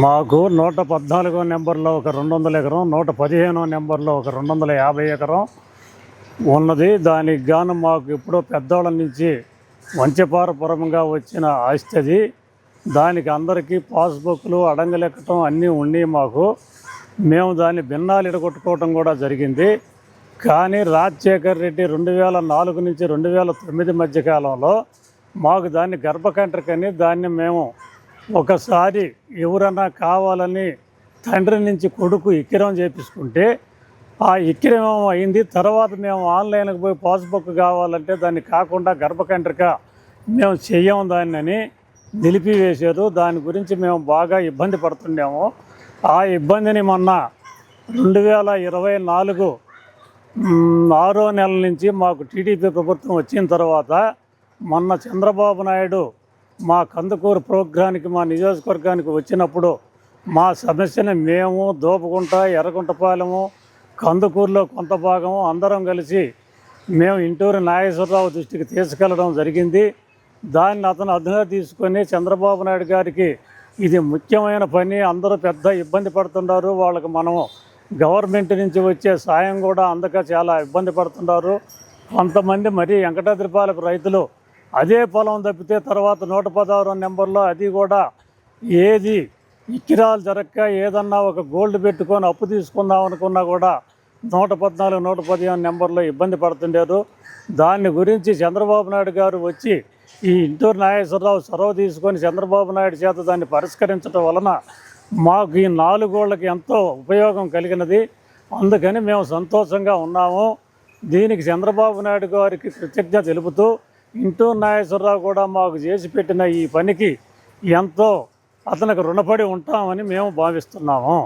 మాకు నూట పద్నాలుగో నెంబర్లో ఒక రెండు వందల ఎకరం నూట పదిహేనో నెంబర్లో ఒక రెండు వందల యాభై ఎకరం ఉన్నది. దానికి గాను మాకు ఎప్పుడో పెద్దవాళ్ళ నుంచి వంచపారపురంగా వచ్చిన ఆస్తి అది. దానికి అందరికీ పాస్బుక్లు అడంగలెక్కటం అన్నీ ఉన్నాయి మాకు. మేము దాన్ని భిన్నాలు ఇడగొట్టుకోవటం కూడా జరిగింది. కానీ రాజశేఖర్ రెడ్డి రెండు వేల నాలుగు నుంచి రెండు వేల తొమ్మిది మధ్య కాలంలో మాకు దాన్ని గర్భకంటకని దాన్ని మేము ఒకసారి ఎవరన్నా కావాలని తండ్రి నుంచి కొడుకు ఇక్కిరం చేపించుకుంటే ఆ ఇక్కిరం అయింది. తర్వాత మేము ఆన్లైన్కి పోయి పాస్బుక్ కావాలంటే దాన్ని కాకుండా గర్భకంట్రిక మేము చెయ్యం దాన్ని నిలిపివేశారు దాని గురించి మేము బాగా ఇబ్బంది పడుతుండేము. ఆ ఇబ్బందిని మొన్న రెండు వేల ఇరవై నాలుగు ఆరో నెల నుంచి మాకు టీడీపీ ప్రభుత్వం వచ్చిన తర్వాత మొన్న చంద్రబాబు నాయుడు మా కందుకూరు ప్రోగ్రానికి మా నియోజకవర్గానికి వచ్చినప్పుడు మా సమస్యని మేము దోపుకుంట ఎర్రగుంటపాలెము కందుకూరులో కొంత భాగం అందరం కలిసి మేము ఇంటూరు నాగేశ్వరరావు దృష్టికి తీసుకెళ్ళడం జరిగింది. దాన్ని అతను అదునుగా తీసుకొని చంద్రబాబు నాయుడు గారికి ఇది ముఖ్యమైన పని అందరూ పెద్ద ఇబ్బంది పడుతున్నారు వాళ్ళకి మనము గవర్నమెంట్ నుంచి వచ్చే సాయం కూడా అందక చాలా ఇబ్బంది పడుతున్నారు. కొంతమంది మరీ వెంకటాద్రిపాలెపు రైతులు అదే పొలం తప్పితే తర్వాత నూట పదహారు నెంబర్లో అది కూడా ఏది ఇక్కిరాలు జరగక ఏదన్నా ఒక గోల్డ్ పెట్టుకొని అప్పు తీసుకుందాం అనుకున్నా కూడా నూట పద్నాలుగు నూట పదిహేను నెంబర్లో ఇబ్బంది పడుతుండారు. దాని గురించి చంద్రబాబు నాయుడు గారు వచ్చి ఈ ఇంటూరు నాగేశ్వరరావు చొరవ తీసుకొని చంద్రబాబు నాయుడు చేత దాన్ని పరిష్కరించడం వలన మాకు ఈ నాలుగోళ్ళకి ఎంతో ఉపయోగం కలిగినది. అందుకని మేము సంతోషంగా ఉన్నాము. దీనికి చంద్రబాబు నాయుడు గారికి కృతజ్ఞత తెలుపుతూ ఇంటూరు నాగేశ్వరరావు కూడా మాకు చేసి పెట్టిన ఈ పనికి ఎంతో అతనికి రుణపడి ఉంటామని మేము భావిస్తున్నాము.